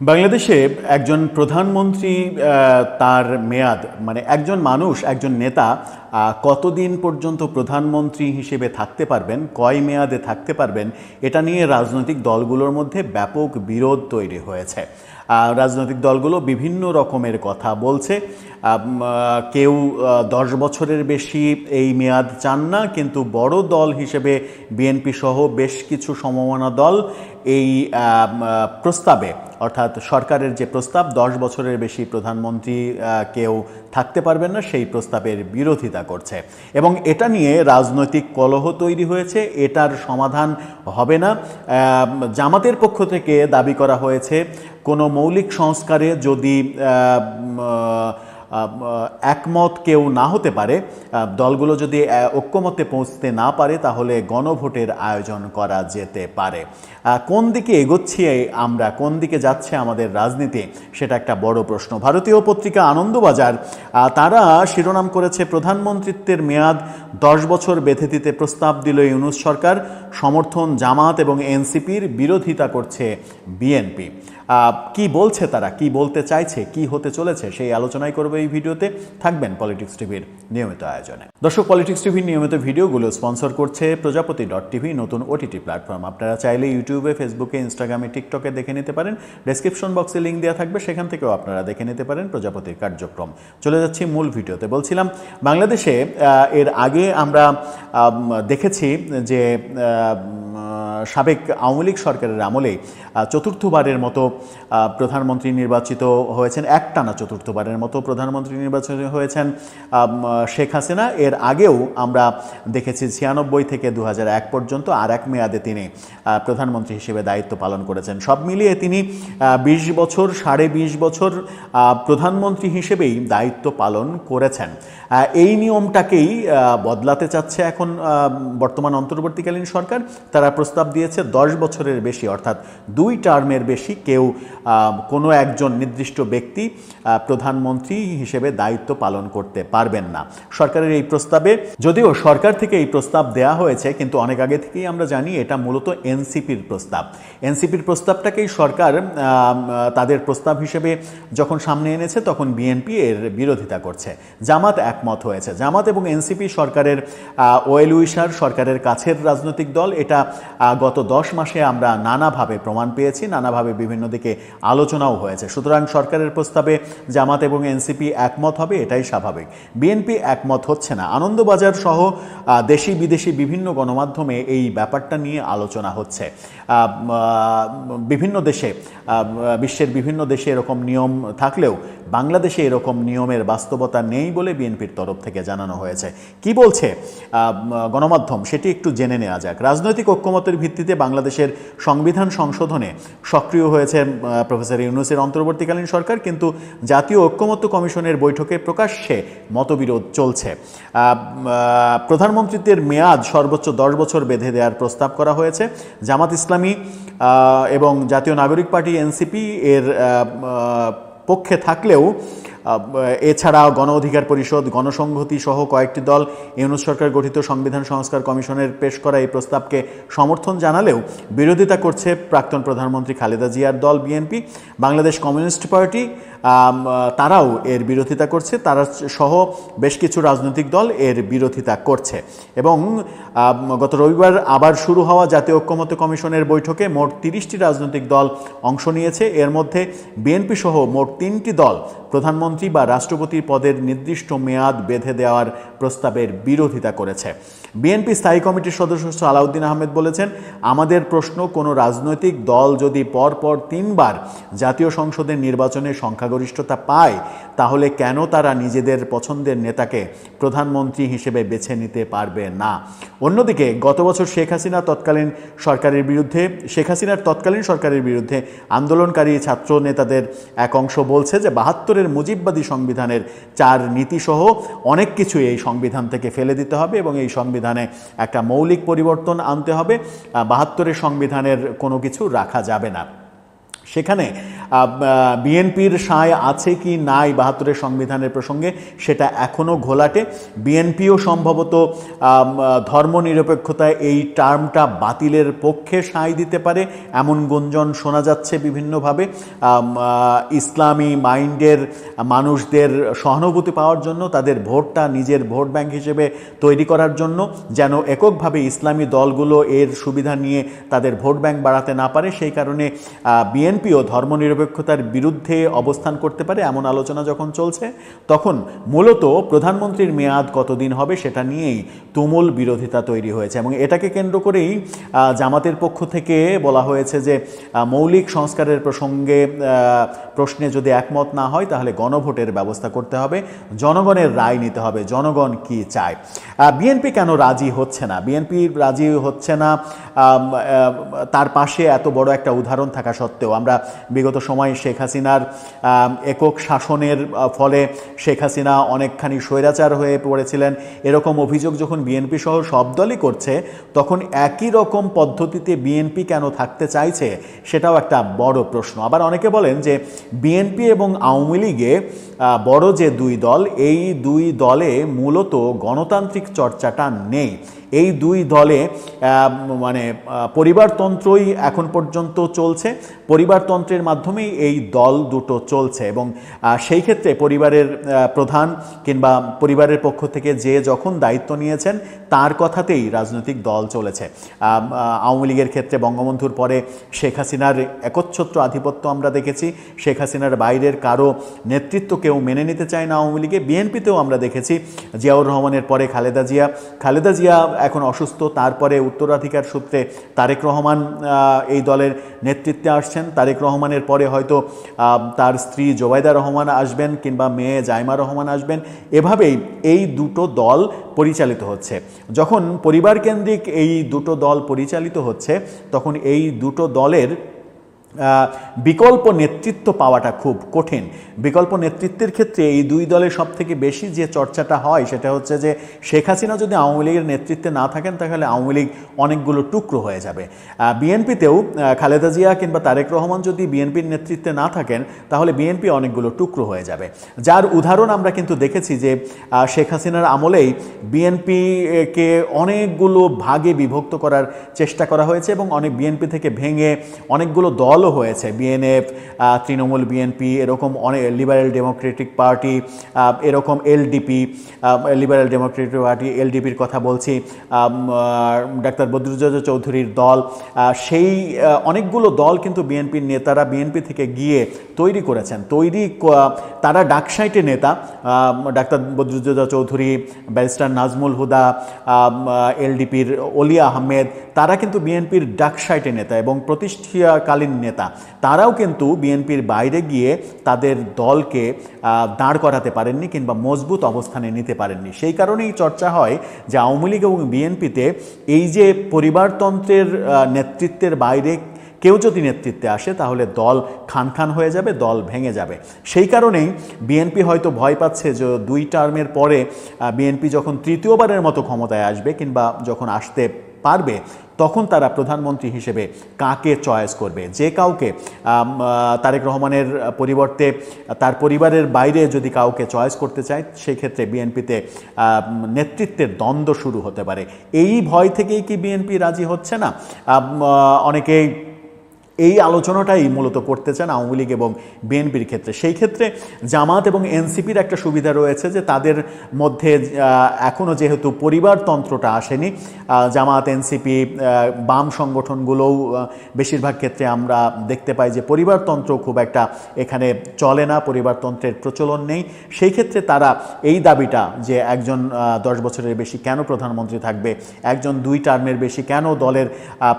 বাংলাদেশে একজন প্রধানমন্ত্রী তার মেয়াদ মানে একজন মানুষ, একজন নেতা কতদিন পর্যন্ত প্রধানমন্ত্রী হিসেবে থাকতে পারবেন, কয় মেয়াদে থাকতে পারবেন, এটা নিয়ে রাজনৈতিক দলগুলোর মধ্যে ব্যাপক বিরোধ তৈরি হয়েছে। রাজনৈতিক দলগুলো বিভিন্ন রকমের কথা বলছে। কেউ দশ বছরের বেশি এই মেয়াদ চান না, কিন্তু বড় দল হিসেবে বিএনপি সহ বেশ কিছু সমমনা দল এই প্রস্তাবে, অর্থাৎ সরকারের যে প্রস্তাব, দশ বছরের বেশি প্রধানমন্ত্রী কেউ থাকতে পারবেন না, সেই প্রস্তাবের বিরোধিতা করছে। এবং এটা নিয়ে রাজনৈতিক কলহ তৈরি হয়েছে, এটার সমাধান হবে না। জামাতের পক্ষ থেকে দাবি করা হয়েছে, কোনো মৌলিক সংস্কারে যদি একমত কেউ না হতে পারে। দলগুলো যদি ঐক্যমতে পৌঁছতে না পারে, তাহলে গণভোটের আয়োজন করা যেতে পারে। কোন দিকে এগোচ্ছি আমরা, কোন দিকে যাচ্ছে আমাদের রাজনীতি, সেটা একটা বড় প্রশ্ন। ভারতীয় পত্রিকা আনন্দবাজার তারা শিরোনাম করেছে, প্রধানমন্ত্রিত্বের মেয়াদ দশ বছর বেঁধে দিতে প্রস্তাব দিল ইউনুস সরকার। সমর্থন জামাত এবং এনসিপির বিরোধিতা করছে বিএনপি। কি বলছে তারা, কি বলতে চাইছে, কি হতে চলেছে, সেই আলোচনাই করবে এই ভিডিওতে। থাকবেন পলিটিক্স টিভির নিয়মিত আয়োজনে। দর্শক পলিটিক্স টিভির নিয়মিত ভিডিওগুলো স্পন্সর করছে প্রজাপতি ডট টিভি, নতুন ওটিটি প্ল্যাটফর্ম আপনারা চাইলে ইউটিউবে ফেসবুকে ইনস্টাগ্রামে টিকটকে দেখে নিতে পারেন। ডেসক্রিপশন বক্সে লিঙ্ক দেওয়া থাকবে, সেখান থেকেও আপনারা দেখে নিতে পারেন প্রজাপতির কার্যক্রম। চলে যাচ্ছি মূল ভিডিওতে। বলছিলাম, বাংলাদেশে এর আগে আমরা দেখেছি যে সাবেক আওয়ামী লীগ সরকারের আমলে চতুর্থবারের মতো প্রধানমন্ত্রী নির্বাচিত হয়েছেন, একটানা চতুর্থবারের মতো প্রধানমন্ত্রী নির্বাচিত হয়েছেন শেখ হাসিনা। এর আগেও আমরা দেখেছি ছিয়ানব্বই থেকে দু এক পর্যন্ত, আর এক মেয়াদে তিনি প্রধানমন্ত্রী হিসেবে দায়িত্ব পালন করেছেন। সব মিলিয়ে তিনি বিশ বছর, সাড়ে বিশ বছর প্রধানমন্ত্রী হিসেবেই দায়িত্ব পালন করেছেন। এই নিয়মটাকেই বদলাতে চাচ্ছে এখন বর্তমান অন্তর্বর্তীকালীন সরকার। তারা প্রস্তাব দিয়েছে, দশ বছরের বেশি, অর্থাৎ দুই টার্মের বেশি কেউ কোনো একজন নির্দিষ্ট ব্যক্তি প্রধানমন্ত্রী হিসেবে দায়িত্ব পালন করতে পারবেন না। সরকারের এই প্রস্তাবে, যদিও সরকার থেকে এই প্রস্তাব দেয়া হয়েছে, কিন্তু অনেক আগে থেকেই আমরা জানি এটা মূলত এনসিপির প্রস্তাব। এনসিপির প্রস্তাবটাকেই সরকার তাদের প্রস্তাব হিসেবে যখন সামনে এনেছে, তখন বিএনপি এর বিরোধিতা করছে। জামাত একমত হয়েছে। জামাত এবং এনসিপি সরকারের ওয়েল উইশার, সরকারের কাছের রাজনৈতিক দল, এটা গত দশ মাসে আমরা নানাভাবে প্রমাণ পেয়েছি, নানাভাবে বিভিন্ন দিকে আলোচনাও হয়েছে। সুতরাং সরকারের প্রস্তাবে জামাত এবং এনসিপি একমত হবে, এটাই স্বাভাবিক। বিএনপি একমত হচ্ছে না। আনন্দবাজার সহ দেশি বিদেশি বিভিন্ন গণমাধ্যমে এই ব্যাপারটা নিয়ে আলোচনা হচ্ছে। বিভিন্ন দেশে বিশ্বের বিভিন্ন দেশে এরকম নিয়ম থাকলেও বাংলাদেশে এরকম নিয়মের বাস্তবতা নেই বলে বিএনপির তরফ থেকে জানানো হয়েছে। কি বলছে? গণমাধ্যম, সেটি একটু জেনে নেওয়া যাক। রাজনৈতিক ঐক্যমতের ভিত্তিতে বাংলাদেশের সংবিধান সংশোধনে সক্রিয় হয়েছে প্রফেসর ইউনুসের অন্তর্বর্তীকালীন সরকার, কিন্তু জাতীয় ঐক্যমত্য কমিশনের বৈঠকে প্রকাশ্যে মতবিরোধ চলছে। প্রধানমন্ত্রীত্বের মেয়াদ সর্বোচ্চ দশ বছর বেঁধে দেওয়ার প্রস্তাব করা হয়েছে। জামাত ইসলামী আহ, এবং জাতীয় নাগরিক পার্টি এনসিপি এর পক্ষে থাকলেও আহ, এছাড়া গণ অধিকার পরিষদ গণসংহতি সহ কয়েকটি দল ইউনুস সরকার গঠিত সংবিধান সংস্কার কমিশনের পেশ করা এই প্রস্তাবকে সমর্থন জানালেও বিরোধিতা করছে প্রাক্তন প্রধানমন্ত্রী খালেদা জিয়ার দল বিএনপি বাংলাদেশ কমিউনিস্ট পার্টি তারাও এর বিরোধিতা করছে তারা সহ বেশ কিছু রাজনৈতিক দল এর বিরোধিতা করছে। এবং গত রবিবার আবার শুরু হওয়া জাতীয় ঐক্যমত্য কমিশনের বৈঠকে মোট তিরিশটি রাজনৈতিক দল অংশ নিয়েছে এর মধ্যে বিএনপি সহ মোট তিনটি দল প্রধানমন্ত্রী বা রাষ্ট্রপতির পদের নির্দিষ্ট মেয়াদ বেঁধে দেওয়ার প্রস্তাবের বিরোধিতা করেছে। বিএনপি স্থায়ী কমিটির সদস্য সালাউদ্দিন আহমেদ বলেছেন, আমাদের প্রশ্ন, কোনো রাজনৈতিক দল যদি পরপর তিনবার জাতীয় সংসদের নির্বাচনে সংখ্যাগরিষ্ঠতা পায়, তাহলে কেন তারা নিজেদের পছন্দের নেতাকে প্রধানমন্ত্রী হিসেবে বেছে নিতে পারবে না? অন্যদিকে, গত বছর শেখ হাসিনা তৎকালীন সরকারের বিরুদ্ধে, শেখ হাসিনার তৎকালীন সরকারের বিরুদ্ধে আন্দোলনকারী ছাত্র নেতাদের এক অংশ বলছে যে, বাহাত্তরের মুজিববাদী সংবিধানের চার নীতিসহ অনেক কিছু এই সংবিধান থেকে ফেলে দিতে হবে এবং এই সংবিধানে একটা মৌলিক পরিবর্তন আনতে হবে। বাহাত্তরের সংবিধানের কোনো কিছু রাখা যাবে না। সেখানে বিএনপির সায় আছে কি নাই বাহাত্তরের সংবিধানের প্রসঙ্গে সেটা এখনও ঘোলাটে। বিএনপিও সম্ভবত আম, ধর্মনিরপেক্ষতা এই টার্মটা বাতিলের পক্ষে সায় দিতে পারে। এমন গুঞ্জন শোনা যাচ্ছে বিভিন্নভাবে। ইসলামী মাইন্ডের মানুষদের সহানুভূতি পাওয়ার জন্য তাদের ভোটটা নিজের ভোট ব্যাংক হিসেবে তৈরি করার জন্য যেন এককভাবে ইসলামী দলগুলো এর সুবিধা নিয়ে তাদের ভোট ব্যাংক বাড়াতে না পারে। সেই কারণে বিএনপিও ধর্মনিরপেক্ষতার বিরুদ্ধে অবস্থান করতে পারে এমন আলোচনা যখন চলছে, তখন মূলত প্রধানমন্ত্রীর মেয়াদ কতদিন হবে সেটা নিয়েই তুমুল বিরোধিতা তৈরি হয়েছে এবং এটাকে কেন্দ্র করেই জামাতের পক্ষ থেকে বলা হয়েছে যে মৌলিক সংস্কারের প্রসঙ্গে প্রশ্নে যদি একমত না হয় তাহলে গণভোটের ব্যবস্থা করতে হবে, জনগণের রায় নিতে হবে, জনগণ কি চায়। বিএনপি কেন রাজি হচ্ছে না? বিএনপি রাজি হচ্ছে না তার পাশে এত বড় একটা উদাহরণ থাকা সত্ত্বেও আমরা বিগত সময়ে শেখ হাসিনার একক শাসনের ফলে শেখ হাসিনা অনেকখানি স্বৈরাচার হয়ে পড়েছিলেন। এরকম অভিযোগ যখন বিএনপি সহ সব দলই করছে, তখন একই রকম পদ্ধতিতে বিএনপি কেন থাকতে চাইছে সেটাও একটা বড় প্রশ্ন। আবার অনেকে বলেন যে বিএনপি এবং আওয়ামী লীগে বড় যে দুই দল, এই দুই দলে মূলত গণতান্ত্রিক চর্চাটা নেই। এই দুই দলে মানে পরিবারতন্ত্রই এখন পর্যন্ত চলছে। পরিবারতন্ত্রের মাধ্যমেই এই দল দুটো চলছে এবং সেই ক্ষেত্রে পরিবারের প্রধান কিংবা পরিবারের পক্ষ থেকে যে যখন দায়িত্ব নিয়েছেন, তার কথাতেই রাজনৈতিক দল চলেছে। আওয়ামী লীগের ক্ষেত্রে বঙ্গবন্ধুর পরে শেখ হাসিনার একচ্ছত্র আধিপত্য আমরা দেখেছি। শেখ হাসিনার বাইরের কারও নেতৃত্ব কেউ মেনে নিতে চায় না আওয়ামী লীগে। বিএনপিতেও আমরা দেখেছি জিয়াউর রহমানের পরে খালেদা জিয়া। খালেদা জিয়া এখন অসুস্থ। তারপরে উত্তরাধিকার সূত্রে তারেক রহমান এই দলের নেতৃত্বে আসছেন। তারেক রহমানের পরে হয়তো তার স্ত্রী জোবাইদা রহমান আসবেন কিংবা মেয়ে জাইমা রহমান আসবেন। এভাবেই এই দুটো দল পরিচালিত হচ্ছে। যখন পরিবার কেন্দ্রিক এই দুটো দল পরিচালিত হচ্ছে, তখন এই দুটো দলের বিকল্প নেতৃত্ব পাওয়াটা খুব কঠিন। বিকল্প নেতৃত্বের ক্ষেত্রে এই দুই দলের সব থেকে বেশি যে চর্চাটা হয় সেটা হচ্ছে যে শেখ হাসিনা যদি আওয়ামী লীগের নেতৃত্বে না থাকেন, তাহলে আওয়ামী লীগ অনেকগুলো টুকরো হয়ে যাবে। বিএনপিতেও খালেদা জিয়া কিংবা তারেক রহমান যদি বিএনপির নেতৃত্বে না থাকেন, তাহলে বিএনপি অনেকগুলো টুকরো হয়ে যাবে। যার উদাহরণ আমরা কিন্তু দেখেছি যে শেখ হাসিনার আমলেই বিএনপিকে অনেকগুলো ভাগে বিভক্ত করার চেষ্টা করা হয়েছে এবং অনেক বিএনপি থেকে ভেঙে অনেকগুলো দলও হয়েছে। বিএনএফ তৃণমূল বিএনপি এরকম অনেক লিবারেল ডেমোক্রেটিক পার্টি এরকম এলডিপি লিবারেল ডেমোক্রেটিক পার্টি এলডিপির কথা বলছি ডাক্তার বদরুজ্জা চৌধুরীর দল সেই অনেকগুলো দল কিন্তু বিএনপির নেতারা বিএনপি থেকে গিয়ে তৈরি করেছেন। তৈরি তারা ডাকসাইটে নেতা ডাক্তার বদরুজ্জা চৌধুরী, ব্যারিস্টার নাজমুল হুদা এলডিপির অলি আহমেদ, তারা কিন্তু বিএনপির ডাকসাইটে নেতা এবং প্রতিষ্ঠাকালীন নেতা। তারাও কিন্তু বিএনপির বাইরে গিয়ে তাদের দলকে দাঁড় করাতে পারেননি কিংবা মজবুত অবস্থানে নিতে পারেননি। সেই কারণেই চর্চা হয় যে আওয়ামী লীগ এবং বিএনপিতে এই যে পরিবারতন্ত্রের নেতৃত্বের বাইরে কেউ যদি নেতৃত্বে আসে, তাহলে দল খান খান হয়ে যাবে, দল ভেঙে যাবে। সেই কারণেই বিএনপি হয়তো ভয় পাচ্ছে যে দুই টার্মের পরে বিএনপি যখন তৃতীয়বারের মতো ক্ষমতায় আসবে কিংবা যখন আসতে পারবে, তখন তারা প্রধানমন্ত্রী হিসেবে কাকে চয়েস করবে? যে কাউকে তারেক রহমানের পরিবর্তে তার পরিবারের বাইরে যদি কাউকে চয়েস করতে চায়, সেক্ষেত্রে বিএনপিতে নেতৃত্বের দ্বন্দ্ব শুরু হতে পারে। এই ভয় থেকেই কি বিএনপি রাজি হচ্ছে না? অনেকেই এই আলোচনাটাই মূলত করতে চান আওয়ামী লীগ এবং বিএনপির ক্ষেত্রে। সেই ক্ষেত্রে জামাত এবং এনসিপির একটা সুবিধা রয়েছে যে তাদের মধ্যে এখনও যেহেতু পরিবারতন্ত্রটা আসেনি জামাত, এনসিপি বাম সংগঠনগুলোও বেশিরভাগ ক্ষেত্রে আমরা দেখতে পাই যে পরিবারতন্ত্র খুব একটা এখানে চলে না পরিবারতন্ত্রের প্রচলন নেই। সেই ক্ষেত্রে তারা এই দাবিটা যে একজন দশ বছরের বেশি কেন প্রধানমন্ত্রী থাকবে, একজন দুই টার্মের বেশি কেন দলের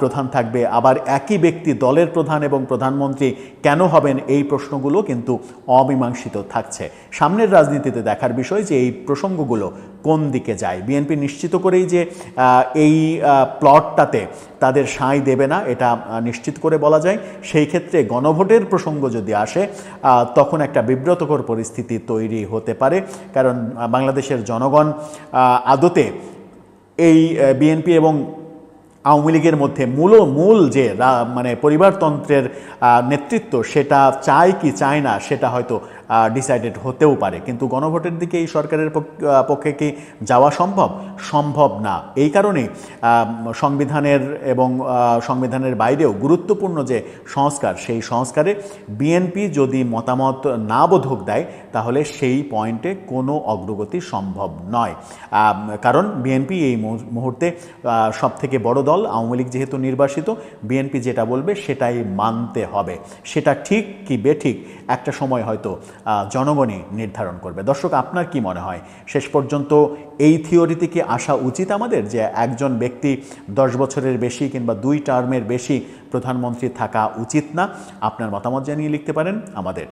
প্রধান থাকবে, আবার একই ব্যক্তি দলের প্রধান এবং প্রধানমন্ত্রী কেন হবেন এই প্রশ্নগুলো কিন্তু অমীমাংসিত থাকছে। সামনের রাজনীতিতে দেখার বিষয় যে এই প্রসঙ্গগুলো কোন দিকে যায়? বিএনপি নিশ্চিত করেই যে এই প্লটটাতে তাদের সাঁই দেবে না, এটা নিশ্চিত করে বলা যায়। সেই ক্ষেত্রে গণভোটের প্রসঙ্গ যদি আসে তখন একটা বিব্রতকর পরিস্থিতি তৈরি হতে পারে। কারণ বাংলাদেশের জনগণ আদতে এই বিএনপি এবং আওয়ামী লীগের মধ্যে মূল মূল যে মানে পরিবারতন্ত্রের নেতৃত্ব সেটা চায় কি চায় না, সেটা হয়তো ডিসাইডেড হতেও পারে। কিন্তু গণভোটের দিকে এই সরকারের পক- পক্ষে কি যাওয়া সম্ভব? সম্ভব না। এই কারণে সংবিধানের এবং সংবিধানের বাইরেও গুরুত্বপূর্ণ যে সংস্কার, সেই সংস্কারে বিএনপি যদি মতামত না বোধক দেয়, তাহলে সেই পয়েন্টে কোনো অগ্রগতি সম্ভব নয়। কারণ বিএনপি এই মুহূর্তে সব থেকে বড় দল, আওয়ামী লীগ যেহেতু নির্বাসিত বিএনপি যেটা বলবে সেটাই মানতে হবে। সেটা ঠিক কি বেঠিক একটা সময় হয়তো জনগণই নির্ধারণ করবে। দর্শক, আপনার কি মনে হয়? শেষ পর্যন্ত এই থিওরিতে কি আসা উচিত আমাদের? যে একজন ব্যক্তি দশ বছরের বেশি কিংবা দুই টার্মের বেশি প্রধানমন্ত্রী থাকা উচিত না? আপনার মতামত জানিয়ে লিখতে পারেন আমাদের